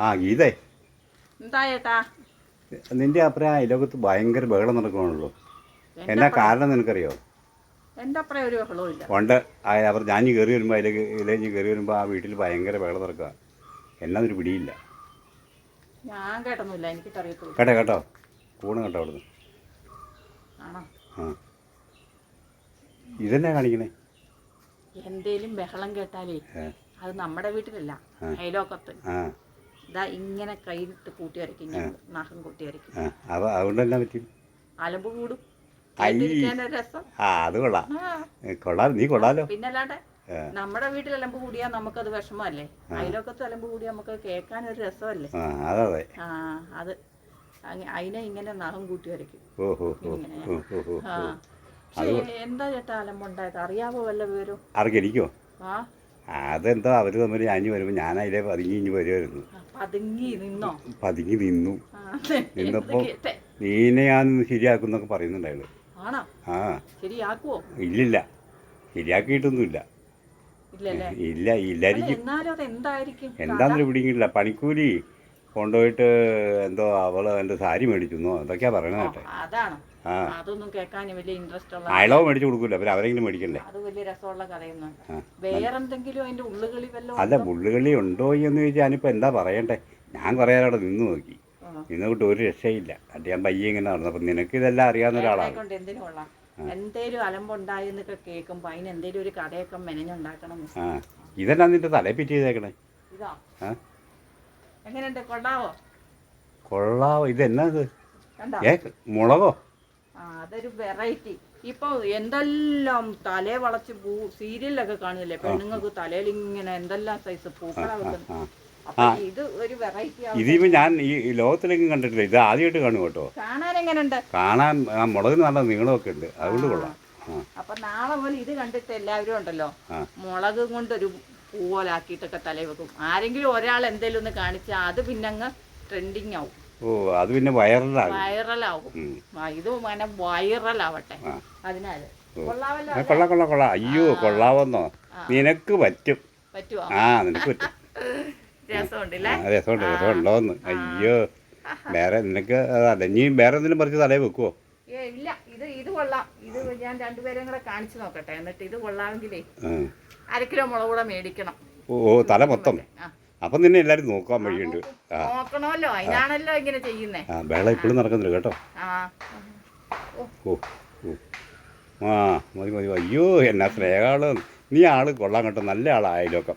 ആ ഗീതേ. എന്താ ചേട്ടാ? നിന്റെ അപ്പുറം ലോകത്ത് ഭയങ്കര ബഹളം നടക്കണല്ലോ എന്റെ എന്നാ കാരണം നിനക്കറിയോ? എന്റെ അപ്പുറം ഒരു പണ്ട് ആ അവർ ഞാൻ കയറി വരുമ്പോൾ അതിലേക്ക് ഇതിലേക്ക് കയറി വരുമ്പോൾ ആ വീട്ടിൽ ഭയങ്കര ബഹളം നടക്കുക. എന്നതൊരു പിടിയില്ല. ഞാൻ കേട്ടൊന്നുമില്ല. എനിക്ക് അറിയത്തുള്ളൂ. കേട്ടോ കേട്ടോ. കൂണ് കേട്ടോ അവിടുന്ന്. ആണോ? ആ. ഇതെന്നാ കാണിക്കണേ? എന്തേലും ബഹളം കേട്ടാലേ അത് നമ്മുടെ വീട്ടിലല്ല. അയലോക്കത്ത് ആ. ഇതാ ഇങ്ങനെ കൈയിട്ട് കൂട്ടി വരയ്ക്കും ഞാൻ നഖം കൂട്ടി വരയ്ക്കും. അതുകൊണ്ട് എന്നാ പറ്റും അലമ്പ് കൂടും. രസം. ആ അത് കൊള്ളാം. കൊള്ളാം നീ കൊള്ളാലോ. പിന്നല്ലാണ്ട്. നമ്മുടെ വീട്ടിൽ അലമ്പ് കൂടിയാ നമുക്കത് വിഷമമല്ലേ? അയലോക്കത്ത് അലമ്പ് കൂടിയാ നമുക്ക് കേൾക്കാൻ ഒരു രസമല്ലേ? ആ അതെ അതിനെ ഇങ്ങനെ നഖം കൂട്ടി വരയ്ക്കും. എന്താ ചേട്ടാ അലമ്പുണ്ടായത്? അറിയാവോ വല്ല വിവരം? അറിയിക്കോ ആ. അതെന്തോ അവർ തമ്മിൽ ഞാൻ വരുമ്പോൾ ഞാൻ അതിലെ പതുങ്ങി ഇനി വരുമായിരുന്നു പതുങ്ങി നിന്നോ? പതുങ്ങി നിന്നു. നിന്നപ്പോ നിന്നപ്പോൾ നീനെ ഞാൻ ശരിയാക്കുന്നൊക്കെ എന്നൊക്കെ പറയുന്നുണ്ടായിരുന്നു. ആണോ? ആ. ശരിയാക്കുവോ? ഇല്ലില്ല. ശരിയാക്കിയിട്ടൊന്നുമില്ല. ഇല്ല ഇല്ലായിരിക്കും എന്താന്നൊരു എന്താണെന്ന് പിടിക്കില്ല പണിക്കൂലി. കൊണ്ടുപോയിട്ട് എന്തോ അവൾ എന്റെ സാരി മേടിച്ചു എന്തൊക്കെയാ പറയണത് കേട്ടെ. അതാണ്. ആ. അതൊന്നും കേൾക്കാൻ വലിയ ഇൻട്രസ്റ്റ് ഉള്ള അയളവ് മേടിച്ചു കൊടുക്കൂല അവർ അവരെങ്കിലും മേടിക്കണ്ടേ? അത് വലിയ രസമുള്ള കഥയൊന്നും വേറെന്തെങ്കിലും അതിന്റെ ഉള്ളുകളി വല്ലതും അല്ല ഉള്ളുകളി ഉണ്ടോ എന്ന് ചോദിച്ചാൽ ഞാനിപ്പോൾ എന്താ പറയണ്ടേ? ഞാൻ കുറേ അവിടെ നിന്ന് നോക്കി. നിന്ന് നിന്നോട്ട് ഒരു രക്ഷയില്ല. അത് ഞാൻ പയ്യെ ഇങ്ങനെ നടന്നു. അപ്പം നിനക്ക് ഇതെല്ലാം അറിയാവുന്ന ഒരാളാണ്. കൊണ്ട് എന്തിനു കൊള്ളാം. എന്തേലും അലമ്പുണ്ടായി എന്നൊക്കെ കേൾക്കുമ്പോ അതിന് എന്തേലും ഒരു കടയൊക്കെ മെനഞ്ഞുണ്ടാക്കണം ഇതെന്നാ നിന്റെ തലയെ പിറ്റി ചെയ്തേക്കണേ? ഇതാ. എങ്ങനെയുണ്ട്? കൊള്ളാവോ? കൊള്ളാവോ? ഇത് കണ്ടോ? ഏ മുളകോ? ആ അതൊരു വെറൈറ്റി. ഇപ്പൊ എന്തെല്ലാം തലേ വളച്ച് പൂ സീരിയലൊക്കെ കാണുന്നില്ലേ? പെണ്ണുങ്ങൾക്ക് തലയിൽ ഇങ്ങനെ എന്തെല്ലാം സൈസ് പൂക്കളാ വെക്കുന്നത്? ഇത് ഒരു വെറൈറ്റി ഇതിപ്പോൾ ഞാൻ ഈ ഈ കണ്ടിട്ടില്ല. ഇത് ആദ്യമായിട്ട് കാണും കേട്ടോ. കാണാൻ എങ്ങനെയുണ്ട്? കാണാൻ ആ മുളകിന് നല്ല നീളമൊക്കെ ഉണ്ട്. അതുകൊണ്ട് കൊള്ളാം. അപ്പൊ നാളെ പോലെ ഇത് കണ്ടിട്ട് എല്ലാവരും ഉണ്ടല്ലോ. മുളക് കൊണ്ടൊരു പൂവലാക്കിയിട്ടൊക്കെ തലയിൽ വെക്കും. ആരെങ്കിലും ഒരാൾ എന്തെങ്കിലും ഒന്ന് കാണിച്ചാൽ അത് പിന്നെ അങ്ങ് ട്രെൻഡിങ് ആവും. ഓ അത് പിന്നെ വൈറലാകും വൈറലാവും. ഇത് അങ്ങനെ വൈറലാവട്ടെ ആ, കൊള്ളാം കൊള്ളാം കൊള്ളാം. അയ്യോ കൊള്ളാവെന്നോ നിനക്ക് പറ്റും. ആ നിനക്ക് പറ്റും. രസമുണ്ട് രസമുണ്ടോന്ന്. അയ്യോ. വേറെ നിനക്ക് അതല്ല നീ വേറെ എന്തെങ്കിലും പറിച്ച് തലയിൽ വെക്കുവോ? ഇല്ല. ഇത് കൊള്ളാം. ഇത് ഞാൻ രണ്ടുപേരെയും കൂടെ കാണിച്ചു നോക്കട്ടെ. എന്നിട്ട് ഇത് കൊള്ളാമെങ്കിലേ. അര കിലോ മുളക് കൂടെ മേടിക്കണം. ഓ തല മൊത്തം. അപ്പം നിന്നെ എല്ലാരും നോക്കാൻ വഴിയുണ്ട്. നോക്കണമല്ലോ. അതിനാണല്ലോ ഇങ്ങനെ ചെയ്യുന്നേ. ആ ബേള ഇപ്പോഴും നടക്കുന്നില്ല കേട്ടോ. ആ. ഓ ഓ ആ മതി മതി. അയ്യോ എന്നാ സ്നേഹമാണ് നീ ആൾ കൊള്ളാൻ കേട്ടോ. നല്ല ആളായാലൊക്കെ